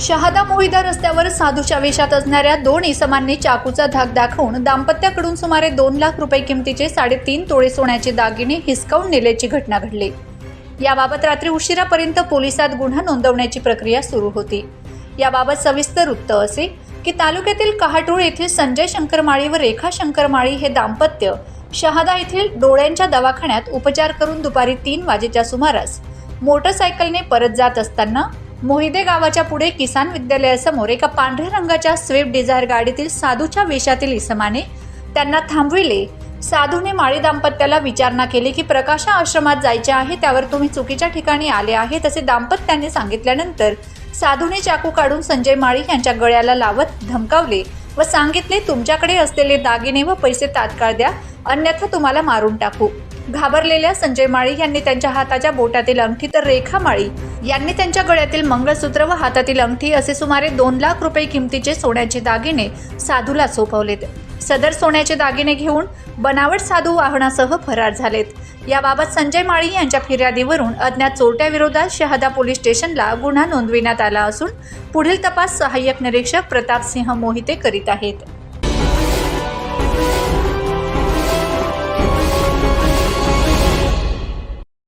शहादा मोहिदा रस्त्यावर साधूच्या वेशात असणाऱ्या दोन इसमांनी चाकूचा धाक दाखवून दाम्पत्याकडून सुमारे दोन लाख रुपये किमतीचे साडेतीन तोळे सोन्याचे दागिने हिसकावून नेल्याची घटना घडली. याबाबत रात्री उशिरापर्यंत पोलिसात गुन्हा नोंदवण्याची प्रक्रिया सुरू होती. याबाबत सविस्तर वृत्त असे की तालुक्यातील कहाटूळ येथील संजय शंकरमाळी व रेखा शंकरमाळी हे दाम्पत्य शहादा येथील डोळ्यांच्या दवाखान्यात उपचार करून दुपारी तीन वाजेच्या सुमारास मोटरसायकलने परत जात असताना मोहिदे गावाच्या पुढे किसान विद्यालयासमोर एका पांढऱ्या रंगाच्या स्विफ्ट डिझायर गाडीतील साधूच्या वेशातील इसमाने त्यांना थांबविले. साधूने माळी दाम्पत्याला विचारणा केली की प्रकाशा आश्रमात जायचे आहे त्यावर तुम्ही चुकीच्या ठिकाणी आले आहे तसे दाम्पत्याने सांगितल्यानंतर साधूने चाकू काढून संजय माळी यांच्या गळ्याला लावत धमकावले व सांगितले तुमच्याकडे असलेले दागिने व पैसे तात्काळ द्या. अन्यथा तुम्हाला मारून टाकू. घाबरलेल्या संजय माळी यांनी त्यांच्या हाताच्या बोटातील अंगठी तर रेखा माळी यांनी त्यांच्या गळ्यातील मंगळसूत्र व हातातील अंगठी असे सुमारे दोन लाख रुपये किमतीचे सोन्याचे दागिने साधूला सोपवलेत. सदर सोन्याचे दागिने घेऊन बनावट साधू वाहनासह फरार झालेत. याबाबत संजय माळी यांच्या फिर्यादीवरून अज्ञात चोरट्याविरोधात शहादा पोलीस स्टेशनला गुन्हा नोंदविण्यात आला असून पुढील तपास सहाय्यक निरीक्षक प्रतापसिंह मोहिते करीत आहेत.